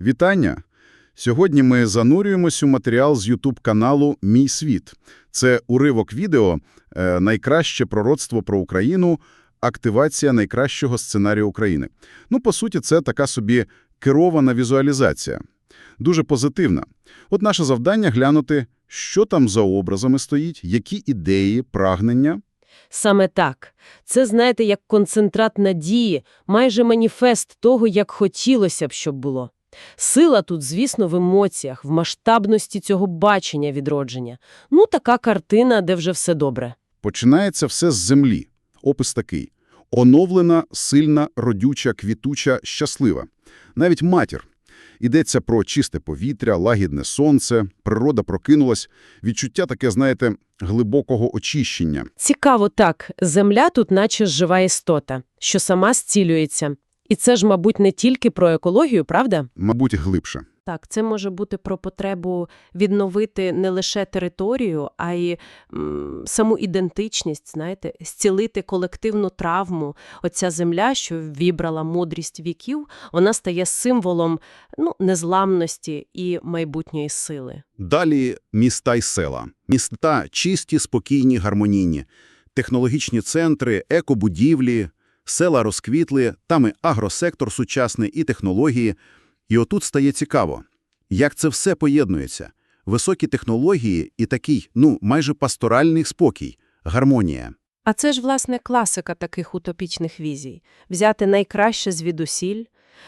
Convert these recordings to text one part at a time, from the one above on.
Вітання! Сьогодні ми занурюємось у матеріал з YouTube-каналу «Мій світ». Це уривок відео е, «Найкраще пророцтво про Україну. Активація найкращого сценарію України». Ну, по суті, це така собі керована візуалізація. Дуже позитивна. От наше завдання – глянути, що там за образами стоїть, які ідеї, прагнення. Саме так. Це, знаєте, як концентрат надії, майже маніфест того, як хотілося б, щоб було. Сила тут, звісно, в емоціях, в масштабності цього бачення відродження. Ну, така картина, де вже все добре. Починається все з землі. Опис такий. Оновлена, сильна, родюча, квітуча, щаслива. Навіть матір. Йдеться про чисте повітря, лагідне сонце, природа прокинулась, відчуття таке, знаєте, глибокого очищення. Цікаво так, земля тут наче жива істота, що сама зцілюється. І це ж, мабуть, не тільки про екологію, правда? Мабуть, глибше. Так, це може бути про потребу відновити не лише територію, а й м, саму ідентичність, знаєте, зцілити колективну травму. Оця земля, що вібрала мудрість віків, вона стає символом ну, незламності і майбутньої сили. Далі міста й села. Міста чисті, спокійні, гармонійні. Технологічні центри, екобудівлі, села розквітли, там і агросектор сучасний, і технології. І отут стає цікаво, як це все поєднується. Високі технології і такий, ну, майже пасторальний спокій, гармонія. А це ж, власне, класика таких утопічних візій. Взяти найкраще звідусіль,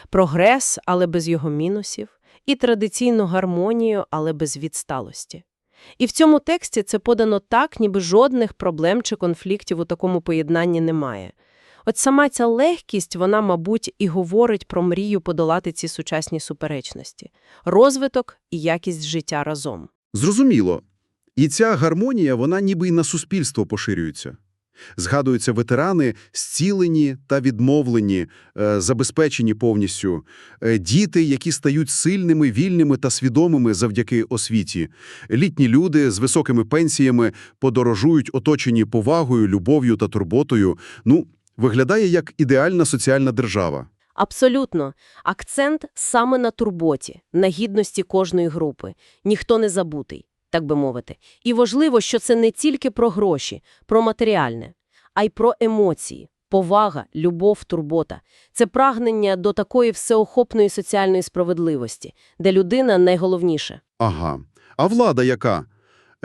прогрес, але без його мінусів, і традиційну гармонію, але без відсталості. І в цьому тексті це подано так, ніби жодних проблем чи конфліктів у такому поєднанні немає. От сама ця легкість, вона, мабуть, і говорить про мрію подолати ці сучасні суперечності. Розвиток і якість життя разом. Зрозуміло. І ця гармонія, вона ніби й на суспільство поширюється. Згадуються ветерани, зцілені та відмовлені, е, забезпечені повністю, е, діти, які стають сильними, вільними та свідомими завдяки освіті, літні люди з високими пенсіями подорожують оточені повагою, любов'ю та турботою. Ну, виглядає як ідеальна соціальна держава. Абсолютно. Акцент саме на турботі, на гідності кожної групи. Ніхто не забутий, так би мовити. І важливо, що це не тільки про гроші, про матеріальне, а й про емоції, повага, любов, турбота. Це прагнення до такої всеохопної соціальної справедливості, де людина найголовніше. Ага. А влада яка?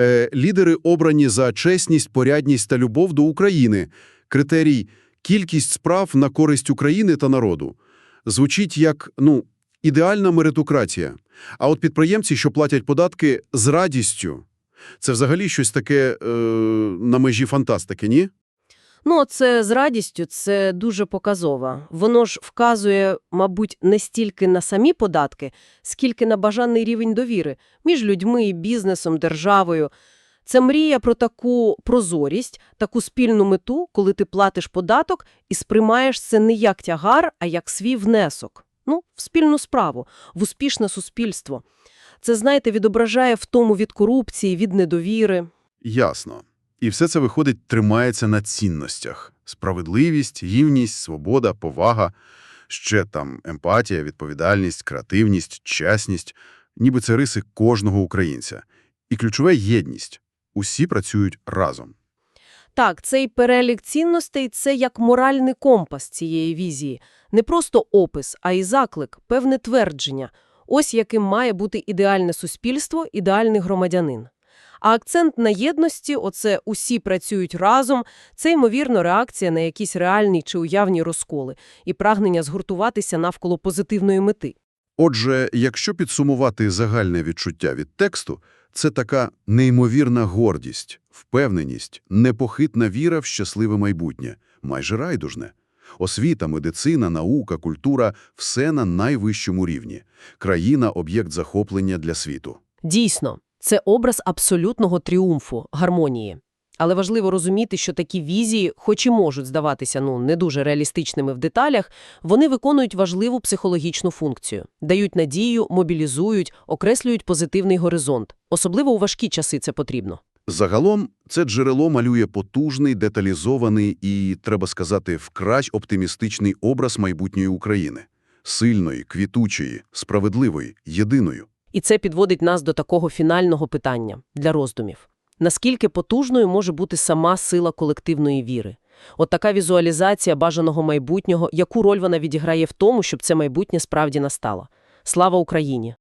Е, лідери обрані за чесність, порядність та любов до України. Критерій – кількість справ на користь України та народу. Звучить як, ну, ідеальна меритократія. А от підприємці, що платять податки з радістю, це взагалі щось таке е, на межі фантастики, ні? Ну, це з радістю, це дуже показово. Воно ж вказує, мабуть, не стільки на самі податки, скільки на бажаний рівень довіри між людьми, бізнесом, державою. Це мрія про таку прозорість, таку спільну мету, коли ти платиш податок і сприймаєш це не як тягар, а як свій внесок. Ну, в спільну справу, в успішне суспільство. Це, знаєте, відображає втому від корупції, від недовіри. Ясно. І все це, виходить, тримається на цінностях. Справедливість, гівність, свобода, повага, ще там емпатія, відповідальність, креативність, чесність. Ніби це риси кожного українця. І ключове – єдність. Усі працюють разом. Так, цей перелік цінностей – це як моральний компас цієї візії. Не просто опис, а й заклик, певне твердження. Ось яким має бути ідеальне суспільство, ідеальний громадянин. А акцент на єдності, оце «усі працюють разом» – це, ймовірно, реакція на якісь реальні чи уявні розколи і прагнення згуртуватися навколо позитивної мети. Отже, якщо підсумувати загальне відчуття від тексту, це така неймовірна гордість, впевненість, непохитна віра в щасливе майбутнє, майже райдужне. Освіта, медицина, наука, культура – все на найвищому рівні. Країна – об'єкт захоплення для світу. Дійсно, це образ абсолютного тріумфу, гармонії. Але важливо розуміти, що такі візії, хоч і можуть здаватися ну, не дуже реалістичними в деталях, вони виконують важливу психологічну функцію. Дають надію, мобілізують, окреслюють позитивний горизонт. Особливо у важкі часи це потрібно. Загалом, це джерело малює потужний, деталізований і, треба сказати, вкрай оптимістичний образ майбутньої України. сильної, квітучої, справедливої, єдиною. І це підводить нас до такого фінального питання для роздумів. Наскільки потужною може бути сама сила колективної віри? От така візуалізація бажаного майбутнього, яку роль вона відіграє в тому, щоб це майбутнє справді настало? Слава Україні!